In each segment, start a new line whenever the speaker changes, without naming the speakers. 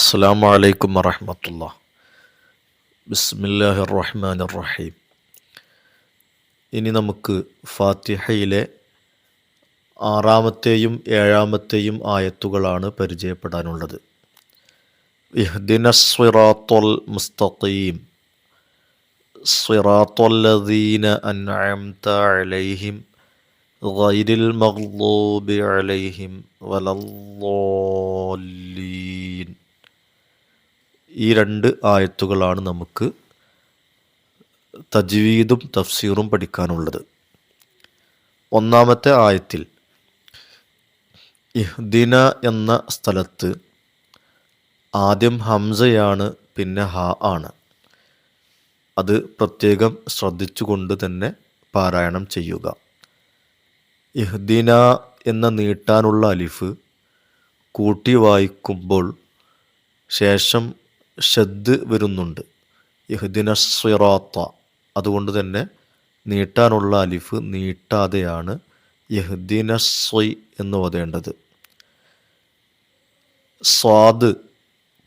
അസ്സാം വലൈക്കും വറഹമത്തുള്ള ബിസ്മില്ലാഹി റഹ്മാൻ റഹീം ഇനി നമുക്ക് ഫാത്തിഹയിലെ ആറാമത്തെയും ഏഴാമത്തെയും ആയത്തുകളാണ് പരിചയപ്പെടാനുള്ളത്. ഇഹ്ദിന സ്വിറാത്തുൽ മുസ്തഖീം. സ്വിറാത്തുല്ലദീന അൻഅംത അലൈഹിം ഗൈരിൽ മഗ്ലൂബി അലൈഹിം വലല്ലാലീൻ ഈ രണ്ട് ആയത്തുകളാണ് നമുക്ക് തജ്വീദും തഫ്സീറും പഠിക്കാനുള്ളത്. ഒന്നാമത്തെ ആയത്തിൽ ഇഹ്ദിന എന്ന സ്ഥലത്ത് ആദ്യം ഹംസയാണ് പിന്നെ ഹ ആണ്. അത് പ്രത്യേകം ശ്രദ്ധിച്ചുകൊണ്ട് തന്നെ പാരായണം ചെയ്യുക. ഇഹ്ദിന എന്ന നീട്ടാനുള്ള അലിഫ് കൂട്ടി വായിക്കുമ്പോൾ ശേഷം ഷദ് വരുന്നുണ്ട്. യഹ്ദിന സിറാത്ത അതുകൊണ്ട് തന്നെ നീട്ടാനുള്ള അലിഫ് നീട്ടാതെയാണ് യഹ്ദിന സ്വയ് എന്ന് ഓതേണ്ടത് സ്വാദ്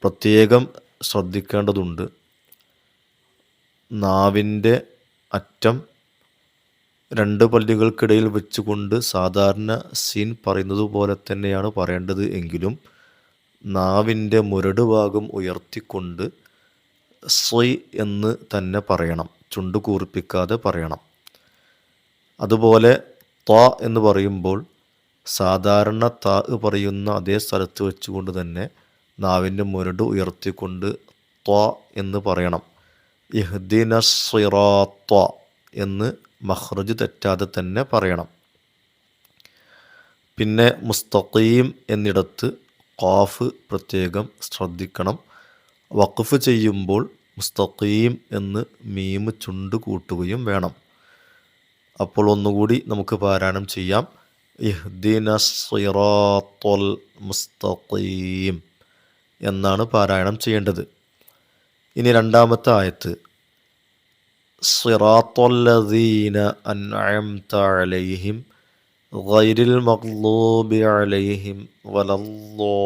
പ്രത്യേകം ശ്രദ്ധിക്കേണ്ടതുണ്ട്. നാവിന്റെ അറ്റം രണ്ട് പല്ലുകൾക്കിടയിൽ വെച്ചുകൊണ്ട് സാധാരണ സീൻ പറയുന്നത് പോലെ തന്നെയാണ് പറയേണ്ടത് എങ്കിലും നാവിന്റെ മുരടുഭാഗം ഉയർത്തിക്കൊണ്ട് സ്വയ് എന്ന് തന്നെ പറയണം. ചുണ്ട് കൂർപ്പിക്കാതെ പറയണം. അതുപോലെ ത എന്ന് പറയുമ്പോൾ സാധാരണ ത പറയുന്ന അതേ സ്ഥലത്ത് വെച്ചുകൊണ്ട് തന്നെ നാവിന്റെ മുരട് ഉയർത്തിക്കൊണ്ട് ത എന്ന് പറയണം. ഇഹ്ദിന സിറാത്ത എന്ന് മഹ്റജ് തെറ്റാതെ തന്നെ പറയണം. പിന്നെ മുസ്തഖീം എന്നിടത്ത് ഖാഫ് പ്രത്യേകം ശ്രദ്ധിക്കണം. വഖഫ് ചെയ്യുമ്പോൾ മുസ്തഖീം എന്ന് മീമ് ചുണ്ട് കൂട്ടുകയും വേണം. അപ്പോൾ ഒന്നുകൂടി നമുക്ക് പാരായണം ചെയ്യാം. ഇഹ്ദിന സിറാത്തുൽ മുസ്തഖീം എന്നാണ് പാരായണം ചെയ്യേണ്ടത്. ഇനി രണ്ടാമത്തെ ആയത്ത്. സിറാത്തുല്ലദീന അൻഅംത അലൈഹിം ഗൈരിൽ عليهم അലൈഹിം الضالين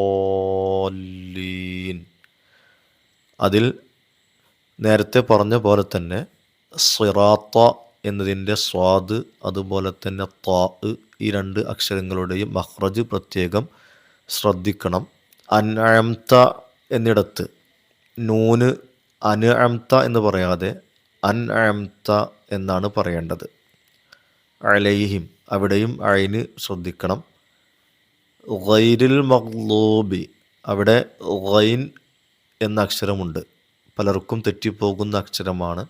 അതിൽ നേരത്തെ പറഞ്ഞ പോലെ തന്നെ സിറാത്ത എന്നതിന്റെ സ്വാദ് അതുപോലെ തന്നെ താ ഈ രണ്ട് അക്ഷരങ്ങളുടെയും മഹ്റജ് പ്രത്യേകം ശ്രദ്ധിക്കണം. അൻഅംത എന്നിടത്ത് നൂന് അനുഅംത എന്ന് പറയാതെ അൻഅംത എന്നാണ് പറയേണ്ടത്. അലൈഹിം. അവിടെയും അയിന് ശ്രദ്ധിക്കണം. ഗൈരിൽ മഗ്ലൂബി. അവിടെ ഗൈൻ എന്ന അക്ഷരമുണ്ട്. പലർക്കും തെറ്റിപ്പോകുന്ന അക്ഷരമാണ്.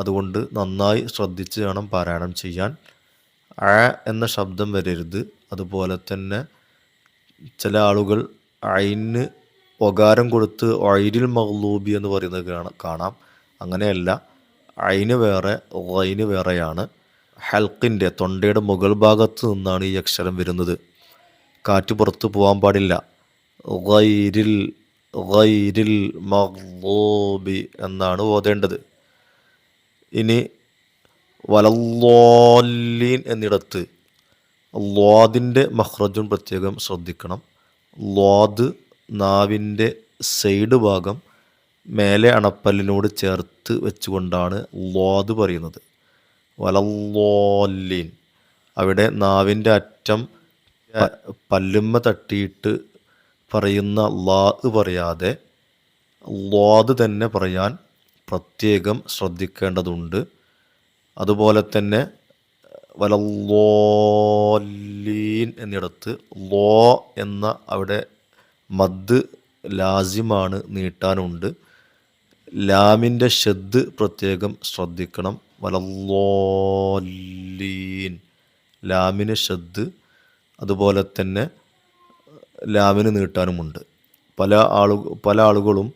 അതുകൊണ്ട് നന്നായി ശ്രദ്ധിച്ച് വേണം പാരായണം ചെയ്യാൻ. അ എന്ന ശബ്ദം വരരുത്. അതുപോലെ തന്നെ ചില ആളുകൾ അയിന് ഒകാരം കൊടുത്ത് ഒയിരിൽ മഹ്ലൂബി എന്ന് പറയുന്നത് കാണാം. അങ്ങനെയല്ല. അയിന് വേറെ ഒയിന് വേറെയാണ്. ഹൽക്കിന്റെ തൊണ്ടയുടെ മുകൾ ഭാഗത്ത് നിന്നാണ് ഈ അക്ഷരം വരുന്നത്. കാറ്റ് പുറത്തു പോകാൻ പാടില്ല. ഗൈരിൽ ഗൈരിൽ മഗ്ലോബി എന്നാണ് ഓതേണ്ടത്. ഇനി വലല്ലോല്ലീൻ എന്നിടത്ത് ലോദിന്റെ മഹ്റജും പ്രത്യേകം ശ്രദ്ധിക്കണം. ലോദ് നാവിന്റെ സൈഡ് ഭാഗം മേലെ അണപ്പല്ലിനോട് ചേർത്ത് വെച്ചുകൊണ്ടാണ് ലോദ് പറയുന്നത്. വലല്ലോല്ലീൻ. അവിടെ നാവിന്റെ അറ്റം പല്ലുമ്മ തട്ടിയിട്ട് പറയുന്ന ലാ പറയാതെ ലാദ് തന്നെ പറയാൻ പ്രത്യേകം ശ്രദ്ധിക്കേണ്ടതുണ്ട്. അതുപോലെ തന്നെ വലല്ലോല്ലീൻ എന്നിടത്ത് ലോ എന്ന അവിടെ മദ് ലാസിമാണ് നീട്ടാനുണ്ട്. ലാമിന്റെ ഷെദ് പ്രത്യേകം ശ്രദ്ധിക്കണം. വലല്ലോല്ലീൻ ലാമിന് ഷദ് അതുപോലെ തന്നെ ലാമിന് നീട്ടാനുമുണ്ട്. പല ആളു പല ആളുകളും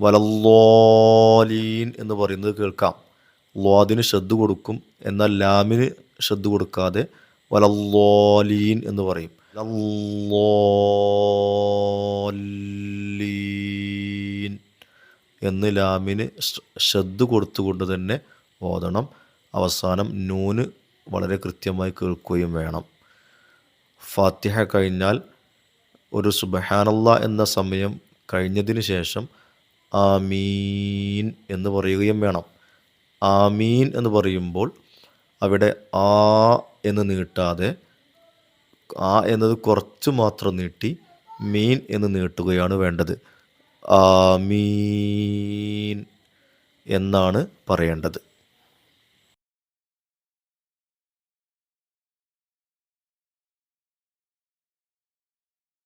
വലല്ലോലീൻ എന്ന് പറയുന്നത് കേൾക്കാം. ലോദിന് ശ്രദ്ധ കൊടുക്കും എന്നാൽ ലാമിന് ശ്രദ്ധ കൊടുക്കാതെ വലല്ലോലീൻ എന്ന് പറയും. എന്ന് ലാമിന് ശ്രദ്ധ കൊടുത്തുകൊണ്ട് തന്നെ ഓതണം. അവസാനം നൂന് വളരെ കൃത്യമായി കേൾക്കുകയും വേണം. ഫാത്തിഹ കഴിഞ്ഞാൽ ഒരു സുബഹാനല്ല എന്ന സമയം കഴിഞ്ഞതിന് ശേഷം ആമീൻ എന്ന് പറയുകയും വേണം. ആമീൻ എന്ന് പറയുമ്പോൾ അവിടെ ആ എന്ന് നീട്ടാതെ ആ എന്നത് കുറച്ച് മാത്രം നീട്ടി മീൻ എന്ന് നീട്ടുകയാണ് വേണ്ടത്. ആമീൻ എന്നാണ് പറയേണ്ടത്.